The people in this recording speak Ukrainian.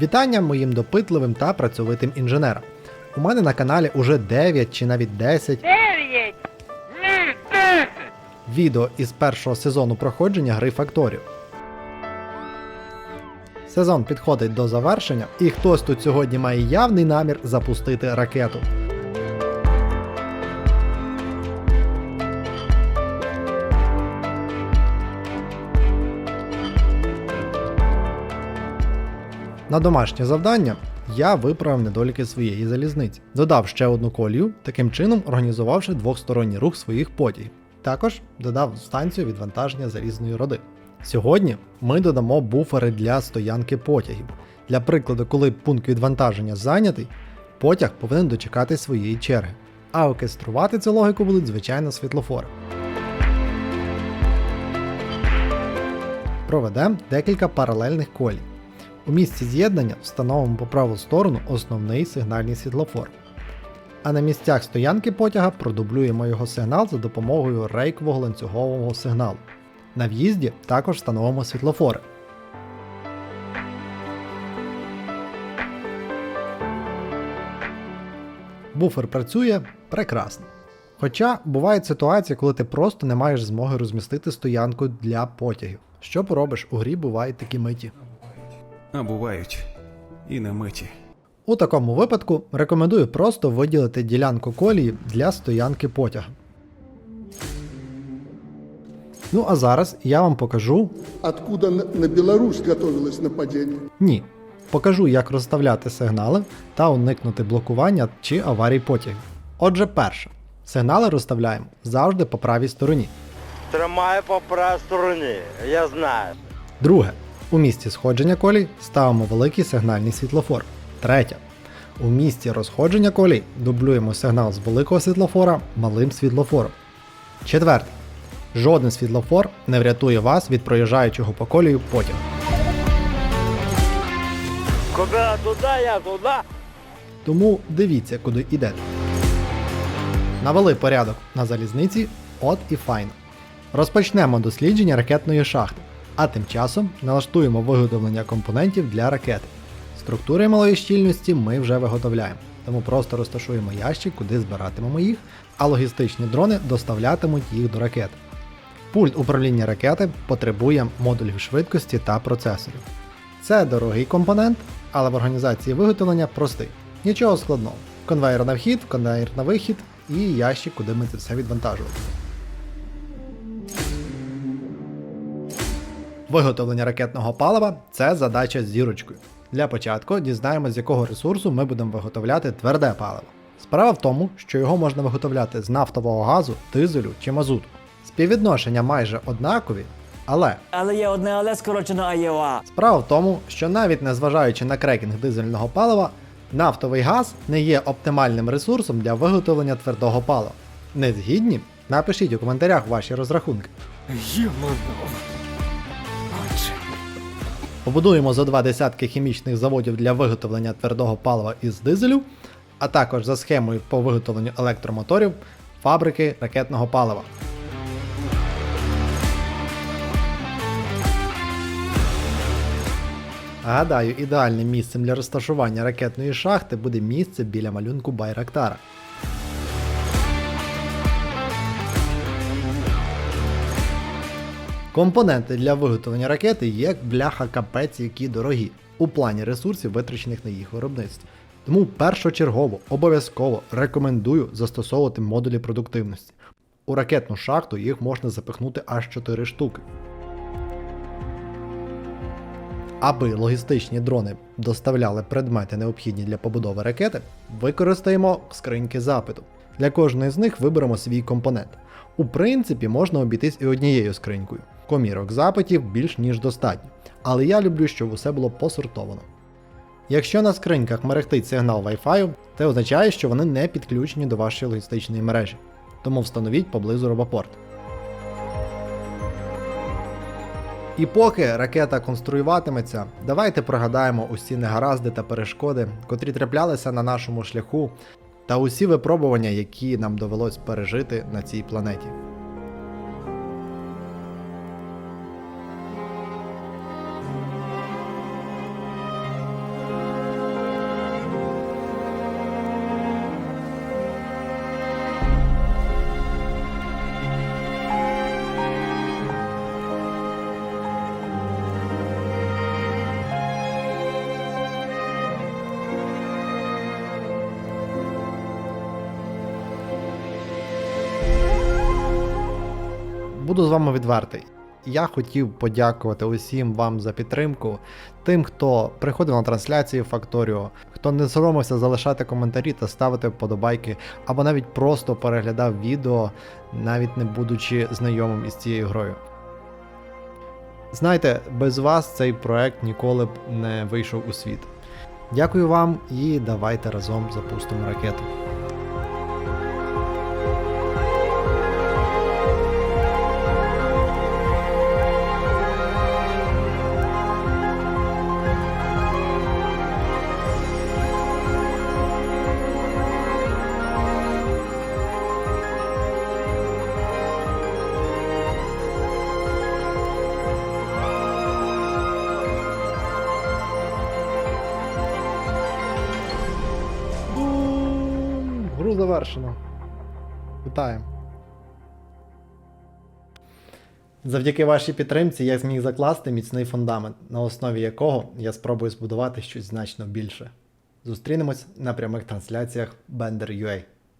Вітання моїм допитливим та працьовитим інженерам. У мене на каналі уже 9 чи навіть 10 Дев'ять! Ні, десять! відео із першого сезону проходження гри Факторію. Сезон підходить до завершення, і хтось тут сьогодні має явний намір запустити ракету. На домашнє завдання я виправив недоліки своєї залізниці, додав ще одну колію, таким чином організувавши двохсторонній рух своїх потягів. Також додав станцію відвантаження залізної роди. Сьогодні ми додамо буфери для стоянки потягів. Для прикладу, коли пункт відвантаження зайнятий, потяг повинен дочекати своєї черги. А оркеструвати цю логіку будуть звичайно світлофори. Проведемо декілька паралельних колій. У місці з'єднання встановимо по праву сторону основний сигнальний світлофор. А на місцях стоянки потяга продублюємо його сигнал за допомогою рейкового ланцюгового сигналу. На в'їзді також встановимо світлофори. Буфер працює прекрасно. Хоча бувають ситуації, коли ти просто не маєш змоги розмістити стоянку для потягів. Що поробиш, у грі бувають такі миті. А бувають і на миті. У такому випадку рекомендую просто виділити ділянку колії для стоянки потяга. Ну а зараз я вам покажу. откуда на Беларусь готовилось нападение. Ні. Покажу, як розставляти сигнали та уникнути блокування чи аварій потягів. Отже, перше. Сигнали розставляємо завжди по правій стороні. Тримаю по правій стороні, я знаю. Друге. У місці сходження колій ставимо великий сигнальний світлофор. Третє. У місці розходження колій дублюємо сигнал з великого світлофора малим світлофором. Четверте. Жоден світлофор не врятує вас від проїжджаючого по колію потягу. Туди, я туди. Тому дивіться, куди йдете. Навели порядок на залізниці, от і файно. Розпочнемо дослідження ракетної шахти, а тим часом налаштуємо виготовлення компонентів для ракети. Структури малої щільності ми вже виготовляємо, тому просто розташуємо ящик, куди збиратимемо їх, а логістичні дрони доставлятимуть їх до ракети. Пульт управління ракети потребує модулів швидкості та процесорів. Це дорогий компонент, але в організації виготовлення простий. Нічого складного. Конвейер на вхід, конвейер на вихід і ящик, куди ми це все відвантажувати. Виготовлення ракетного палива це задача з зірочкою. Для початку дізнаємося, з якого ресурсу ми будемо виготовляти тверде паливо. Справа в тому, що його можна виготовляти з нафтового газу, дизелю чи мазуту. Співвідношення майже однакові, але Але є одне але скорочено АЄОА. Справа в тому, що навіть незважаючи на крекінг дизельного палива, нафтовий газ не є оптимальним ресурсом для виготовлення твердого палива. Не згідні? Напишіть у коментарях ваші розрахунки. Побудуємо за два десятки хімічних заводів для виготовлення твердого палива із дизелю, а також за схемою по виготовленню електромоторів фабрики ракетного палива. Гадаю, ідеальним місцем для розташування ракетної шахти буде місце біля малюнку Байрактара. Компоненти для виготовлення ракети є бляха капець, які дорогі у плані ресурсів, витрачених на їх виробництво. Тому першочергово обов'язково рекомендую застосовувати модулі продуктивності. У ракетну шахту їх можна запихнути аж 4 штуки. Аби логістичні дрони доставляли предмети, необхідні для побудови ракети, використаємо скриньки запиту. Для кожної з них виберемо свій компонент. У принципі, можна обійтись і однією скринькою. Комірок запитів більш ніж достатньо. Але я люблю, щоб усе було посортовано. Якщо на скриньках мерехтить сигнал Wi-Fi, це означає, що вони не підключені до вашої логістичної мережі. Тому встановіть поблизу робопорт. І поки ракета конструюватиметься, давайте пригадаємо усі негаразди та перешкоди, котрі траплялися на нашому шляху, та усі випробування, які нам довелось пережити на цій планеті. Буду з вами відвертий. Я хотів подякувати усім вам за підтримку, тим, хто приходив на трансляції Факторіо, хто не соромився залишати коментарі та ставити вподобайки, або навіть просто переглядав відео, навіть не будучи знайомим із цією грою. Знаєте, без вас цей проект ніколи б не вийшов у світ. Дякую вам і давайте разом запустимо ракету. Завершено. Вітаємо. Завдяки вашій підтримці я зміг закласти міцний фундамент, на основі якого я спробую збудувати щось значно більше. Зустрінемось на прямих трансляціях Bender.ua.